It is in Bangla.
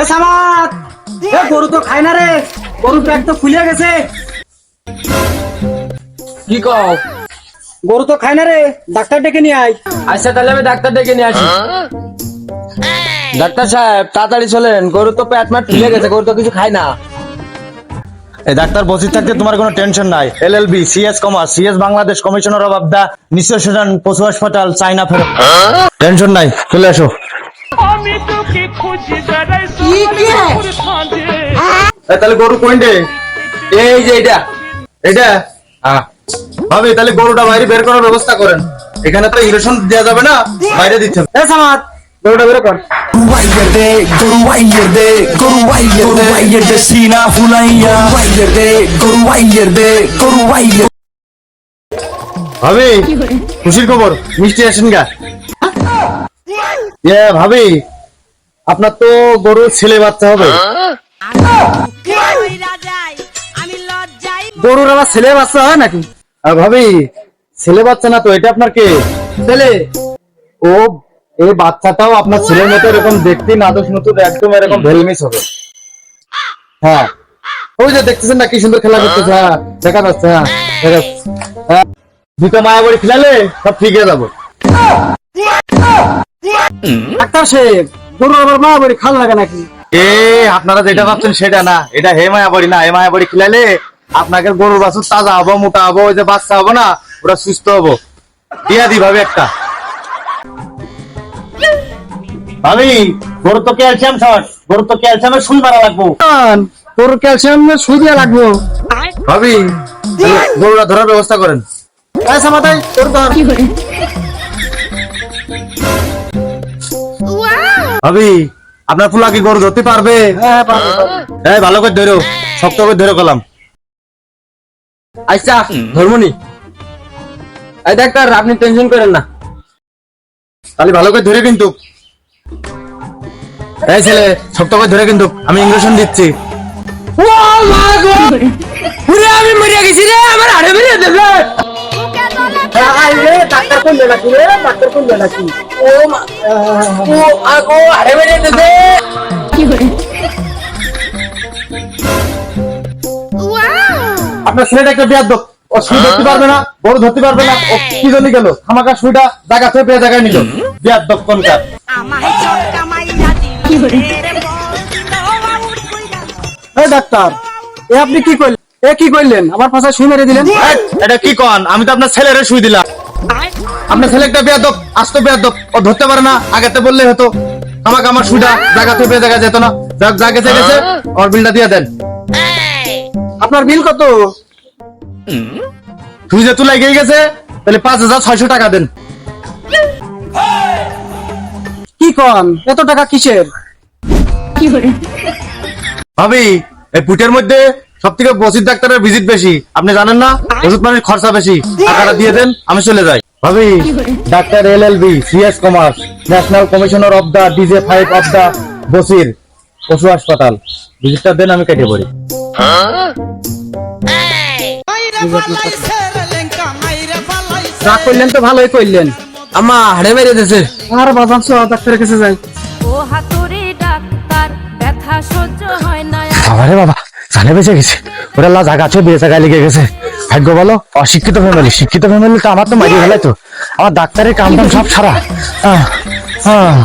এ সামাদ! এ গরু তো খায় না রে। গরু পেট তো ফুলে গেছে। কি কও? গরু তো খায় না রে। ডাক্তার ডেকে নিয়ে আয়। আচ্ছা তাহলে আমি ডাক্তার ডেকে নিয়ে আসি। ডাক্তার সাহেব তাড়াতাড়ি চলেন। গরু তো পেট মাট ফুলে গেছে গরু তো কিছু খায় না। এই ডাক্তার বসে থাকতে তোমার কোনো টেনশন নাই। L LLB CS commerce CS Bangladesh commissioner of the নিঃশ্বাসন পশু হাসপাতাল চাইনা ফেরত। টেনশন নাই চলে আসো। আমি তোকে খুঁজি বেড়াই তাহলে গরু কোনটে এই যে এটা এটা। হবে তাহলে গরুটা বাইরে বের করার ব্যবস্থা করেন। এখানে তো ইলেকশন দেওয়া যাবে না বাইরে দিতে হবে। সামাদ গরুটা বের কর। Sina খুশির খবর মিষ্টি আসেন গা। ইয়ে ভাবি আপনার তো গরুর ছেলে বাচ্চা হবে। গরুর আবার ছেলে বাচ্চা হয় নাকি? আর ভাবি ছেলে বাচ্চা না তো এটা আপনার কে? ছেলে। ও এই বাচ্চাটাও আপনার ছেলের মতো এরকম দেখতে নাদুস নতুন একদম এরকম ভেলমিস হবে। হ্যাঁ। ওই যে দেখতেছেন না কি সুন্দর খেলা করতেছে হ্যাঁ দেখা যাচ্ছে হ্যাঁ দেখা যাচ্ছে। হ্যাঁ দুটো মায়াবড়ি খেলালে সব ঠিক হয়ে যাব। ডাক্তার সাহেব গরু আবার মা বড়ি খাল লাগে নাকি? এ আপনারা যেটা ভাবছেন সেটা না। এটা হে মায়াবড়ি না হে মায়াবড়ি খেলালে আপনাকে গরুর বাছুর তাজা হব মোটা হব ওই যে বাচ্চা হব না ওরা সুস্থ হব। দিয়া দি ভাবি একটা। ভাবি গরু তো ক্যালসিয়াম শর্ট গরু তো ক্যালসিয়ামের সুই মারা লাগবো। গরুর ক্যালসিয়াম সুই লাগবো। ভাবি গরুটা ধরার ব্যবস্থা করেন। এই, গরু ধর। ভাবি আপনার ফুলা কি গরু ধরতে পারবে? হ্যাঁ। হ্যাঁ ভালো করে ধরো শক্ত করে ধরে কলাম আচ্ছা ধর্মনি। এই ডাক্তার আপনি টেনশন করেন না। তাহলে ভালো করে ধরে কিন্তু। এই ছেলে শক্ত করে ধরে কিন্তু আমি ইঞ্জেকশন দিচ্ছি। ও মা গো! আমি মরিয়া গেছি রে আমার হাড়ে বেরিয়ে দেবে মুখে দলে আই রে, ডাক্তার কোন নাকি রে ডাক্তার কোন নাকি ও ও আগো হাড়ে বেরিয়ে দেবে আপনার ছেলেটা একটা বিয়ার দোক ও সুই ধরতে পারবে না বড় ধরতে পারবে না। ও কি জন্য গেল? আমাকে সুইটা জায়গা থেকে পেয়ে জায়গায় নিল। বিয়ার দোক এই ডাক্তার এ আপনি কি করলেন? এ কি করলেন? আমার পাশে শুই মেরে দিলেন। এটা কি কন? আমি তো আপনার ছেলেরে সুই দিলাম। আপনার ছেলে একটা বিয়ার দোক আসতো বিয়ার দোক ও ধরতে পারে না আগেতে বললে হতো। আমাকে আমার সুইটা জায়গা থেকে জায়গা যেত না। যাক যা গেছে গেছে আমার বিলটা দিয়ে দেন। আপনার বিল কত? তুই যে তুলাই গিয়ে গেছে তাহলে পাঁচ হাজার ছয়শো টাকা দেন। কি কন? এত টাকা কিসের? ভাবি এই পুটের মধ্যে সব থেকে বসির ডাক্তারের ভিজিট বেশি। আপনি জানেন না? ওষুধ পানির খরচা বেশি। টাকাটা দিয়ে দেন আমি চলে যাই। ভাবি doctor L L B CS commerce national commissioner of the DJ five of the Basir পশু হাসপাতাল। ভিজিটটা দেন আমি কেটে পড়ি। রাগ করলেন তো ভালোই করলেন। আমা হাড়ে বেরিয়ে দিয়েছে। আর বাজান সহ ডাক্তারের কাছে যাই। ও হাতুড়ি ডাক্তার ব্যথা সহ্য হয় না। বাবা রে বাবা। জানে বেঁচে গেছে। ওরা লা জাগা বিয়ে জায়গায় লেগে গেছে। ভাগ্য বলো অশিক্ষিত ফ্যামিলি শিক্ষিত ফ্যামিলি তো আমার তো মারিয়ে ফেলাই তো আমার ডাক্তারের কাম সব সারা। হ্যাঁ আহ।